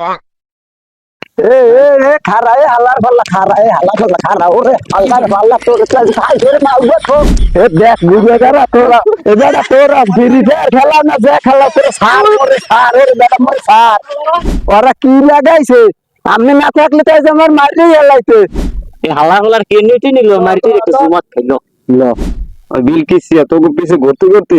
এ এ এ খারা এ হালার পাল্লা খারা এ হালার পাল্লা খারা ওরে হালার পাল্লা তোর কাছে খাই করে মারবো তো এ দেখ গুবে গারা তোরা। এ বেটা তোরা ফিরি ফের খেলা না যে খেলা তোর সার মরে সার ওরে বেটা মরে সার। ওরা কি লাগাইছে? আমি না থাকলে তাই আমার মারি হেলাইতে। এই হালা হালার কে নিতে নিল মারিতে একটু সুমাত খাইলো। লো। বিল কিসিয়া তোকে পিছে ঘুরতে ঘুরতে?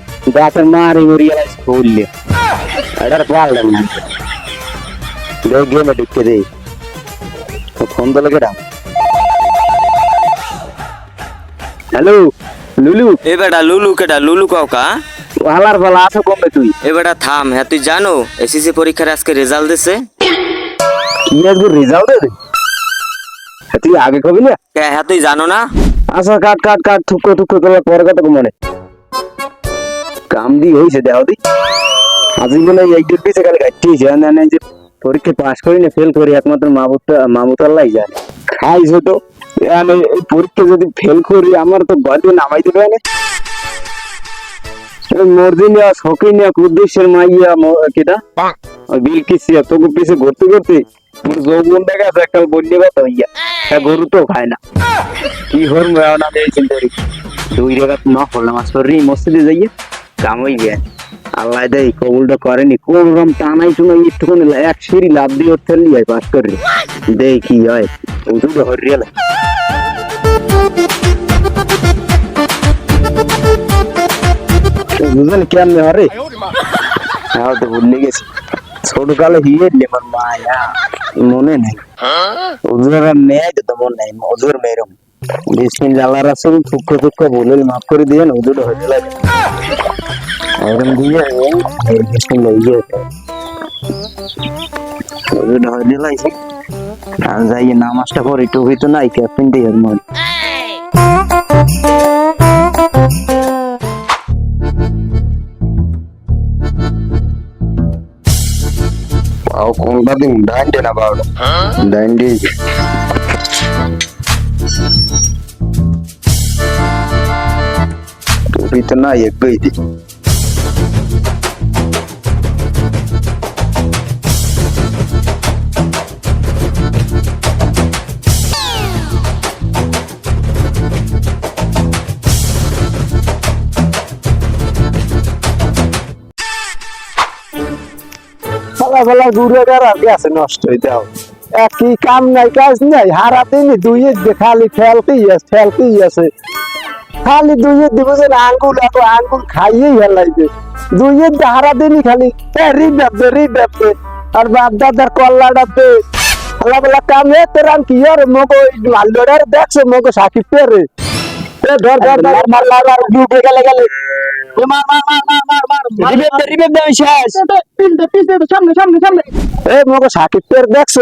এটার পারলাম না। দেখ গেমে ঢুকতে দে। ফোন তো লোকে ডাক হ্যালো লুলু। এ বেটা লুলু কেডা? লুলু কাউকা হালার পালা আছো কমবে তুই? এ বেটা থাম। হ্যাঁ তুই জানো এসএসসি পরীক্ষার আজকে রেজাল্ট দিছে? কি আজকে রেজাল্ট দে তুই আগে কবি না? কে হ্যাঁ তুই জানো না? আচ্ছা কাট কাট কাট থুকো থুকো তোলা পরে কথা মনে কাম দি হইছে দেহ দি। আজ বলে এই দুই পিছে খালি কাটতে হইছে না না যে পরীক্ষা পাস করি না ফেল করি একমাত্র মামুতা মামুতাল্লাই জানে খাইছো তো? আমি পরীক্ষা যদি ফেল করি আমার তো গদি নামাই দিবে না মর্দিনিয়া শখিনিয়া কুদ্দেশের মাইয়া কেটা? বিলকিসিয়া তোকে পিছে ঘুরতে ঘুরতে যৌবন দেখা আছে কাল বন্যে ব্যথা হইয়া। হ্যাঁ গরু তো খায় না। কি এখন আমি এই চিন্তা করি দুই রেখাত ন করলাম আর শরীর মসজিদে যাইয়ে। কামই গে। আল্লাহ দেয় কবুলটা করেনি। কোন রকম টানাই একটুখানি এক সিঁড়ি লাভ দিয়ে ওর পাস কি হয়? দুটো হরিয়াল বুঝলেন কেমনে হরে হ্যাঁ তো ভুলে গেছি ছোট কালে হিয়ে আমার মায়া। মনে নেই। ওজোর তো মন নাই ওজোর মেরম বিসমিল আল্লাহ রাসূল, দুঃখ বলে মাফ করে দিয়েন ওজোর হয়ে এরম দিয়ে বিসমিল ইয়ে ওজোর হয়ে লাগে আর যাই নামাজটা পড়ে টুপি তো নাই ক্যাপ্টেন দিয়ে এর মধ্যে Wow, কোনটা দিন ডান্ডে না বাবা ডান্ডে টুপি তো না একই দি ফলা ঘুরে বেড়াতে আছে, নষ্ট হইতে হবে। একই কাম নাই, কাজ নাই হারা দিন দুই খালি ফেলতেই আছে ফেলতেই আছে। খালি দুই দিব যে আঙ্গুল এত, আঙ্গুল খাইয়েই ফেলাইছে দুই হারা দিনই খালি রি ব্যাপে রি ব্যাপে আর বাপ দাদার কল্লাটাতে ফলা ফলা কাম হে তোর আম কি, আর মগো মাল্লোডার দেখছ, মগো সাকিব পেরে এ, ধর ধর ধর মার ডুবে গেলে গেলে। এ মার মার মার মার মার মার রিবেপ দে রিবেপ দে আমি শেষ। সামনে সামনে সামনে। এ মগো সাকিব পের দেখছ?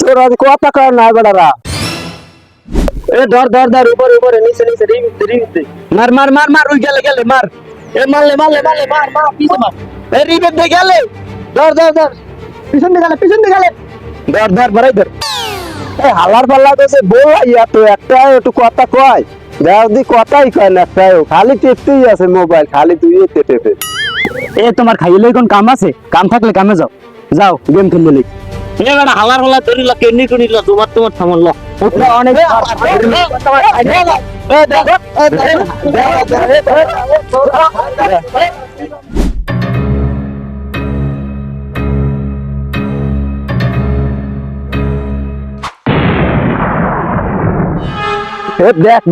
তোর আজ কথা কয় না বেড়ারা। এ ধর ধর ধর উপরে উপরে নিচে নিচে দে মার মার মার মার গেলে গেলে মার। এ মারলে মারলে মারলে মার মার পিছে মার। এ দে গেলে। ধর ধর ধর। পিছন গেলে পিছন গেলে। ধর ধর বড়াই ধর। এই হালার পাল্লা তো সে বলা ইয়া তো একটা একটু কথা কয়? দেখ দি কথাই কয় না একটাও খালি টেপতেই আছে মোবাইল খালি তুই টেপে টেপে এ তোমার খাইলে কোন কাম আছে কাম থাকলে কামে যাও যাও গেম খেললে লিখ এ বেটা হালার হালা ল কেনি টুনিলা তোমার তোমার থামল ল অনেক এ দেখ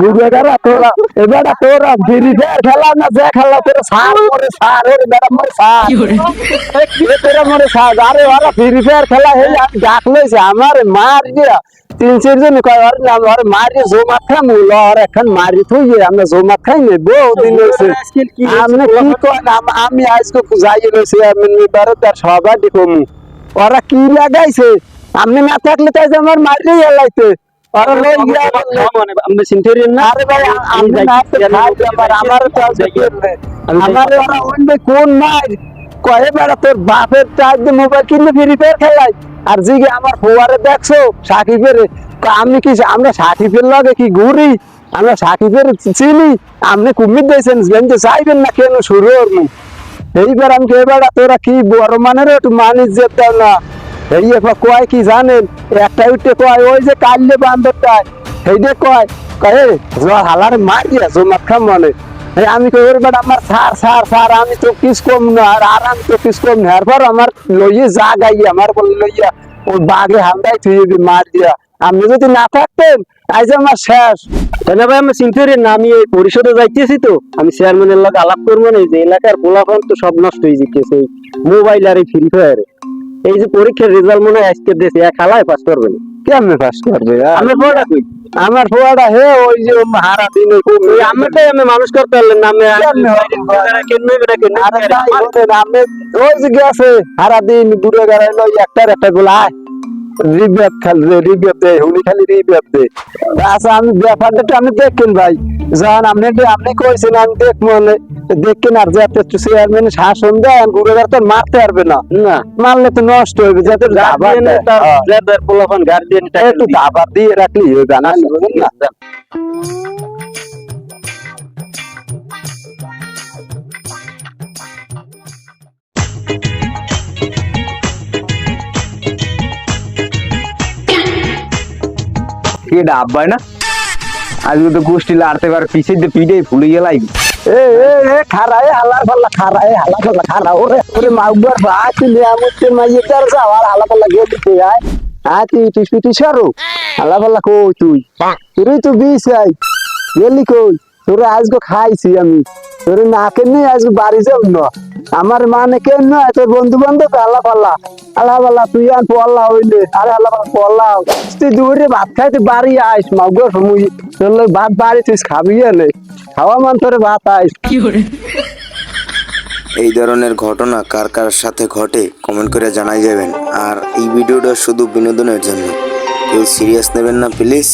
গুড়ে গারা তোরা। এবারে তোরা ফ্রি ফায়ার খেলা না যে খেলা তোরা সার মরে সার ওরে বেড়া মরে সার। এ তোরা মরে সার আরে ওরা ফ্রি ফায়ার খেলা হেই আমি ডাক লইছে আমার মার দিয়া। তিন চারজন কয় ওর নাম ওর মারি জমা খামু ল ওর এখন মারি থইয়ে আমরা জমা খাই নে বহু দিন হইছে আমি কি কয় আমি আজকে যাই রইছি আমি নিবারে তার সবাই কমু ওরা কি লাগাইছে? আপনি না থাকলে তাই আমার মারিয়ে এলাইতে আরে কোন নাই। তোর বাপের চার মোবাইল ফ্রি ফায়ার জিগে আমার ফোয়ারে দেখছ সাকিবের আমি কি আমরা সাকিবের লগে কি ঘুরি? আমরা সাকিবের চিনি? আপনি কুমির দিয়েছেন যে চাইবেন না কেন শুরু এইবার আমি বেড়া তোরা কি বড় মানের একটু মানিস যেতাম না? এই এবার কয় কি জানেন? একটা উঠে কয়, ওই যে কাল্লে বান্দরটা সেইটা কয়, কয়ে জোয়ার হালারে মার দিয়া খাম মানে। আমি কই, ওর বেটা, আমার সার সার সার, আমি তো কিস কম না, আর আর আমি তো কিস কম না। এরপর আমার লইয়ে যা গাই আমার বলে লইয়া ওই বাঘে হামদাই তুই মার দিয়া। আপনি যদি না থাকতেন আজ আমার শেষ। না ভাই, আমি সিনথেরিয়ান না, আমি এই পরিষদে যাইতেছি তো। আমি চেয়ারম্যানের লগে আলাপ করব না যে এলাকার পোলাপান তো সব নষ্ট হয়ে যেতেছে মোবাইল আর এই ফ্রি ফায়ারে এই যে পরীক্ষার রেজাল্ট মনে হয় আজকে দেশে এক হালায় পাস করবে কেমনে পাস করবে? আমি পড়া কই? আমার ফোয়াটা হে ওই যে হারা দিন ওই তো আমি মানুষ করতে পারলেন না আমি কেন কেন আরে ওই যে গেছে হারা দিন দূরে গেলে ওই একটার একটা গোলা রিবেপ খালি রিবেপ দে উনি খালি রিবেপ দে। আচ্ছা আমি ব্যাপারটা আমি দেখেন ভাই। যখন আপনি আপনি কইছেন আমি দেখ মনে দেখেন আর যাতে চেয়ারম্যান শাসন দেন গুরুগার তো মারতে পারবে না। না। মারলে তো নষ্ট হবে যাতে হ্যাঁ। পোলাপান গার্ডিয়ান একটু দাবার দিয়ে রাখলি হবে না? বুঝলেন না কি না? আজকে তো গোষ্ঠী লাড়তে পারে পিছে দিয়ে পিঠে ফুলে গেলাই এ এ খারায় হালা, পাল্লা খারায় হালা, পাল্লা, খারা, ওরে ওরে মাউবার বাতি নিয়ে আমতে মাইয়ে তার যাওয়ার হালা, পাল্লা গিয়ে দিতে আয়। আয়, তুই তুই সরু। হালা, পাল্লা, কই তুই? তুই তো বিষ আই। গেলি কই? তোরে আজকে খাইছি আমি। তোরে না কেনে আজকে বাড়ি যাব না। আমার মানে কেন না তোর বন্ধু বান্ধব আল্লাহ পাল্লা। আল্লাহ পাল্লা তুই আর পল্লা হইলে। আরে আল্লাহ পাল্লা পল্লা। তুই দূরে ভাত খাইতে বাড়ি আইস সমুই তোর ভাত বাড়ি তুই খাবি এলে। খাওয়া মান তোরে ভাত আইস। কি করে এই ধরনের ঘটনা কার কার সাথে ঘটে কমেন্ট করে জানাই যাবেন। আর এই ভিডিওটা শুধু বিনোদনের জন্য। কেউ সিরিয়াস নেবেন না প্লিজ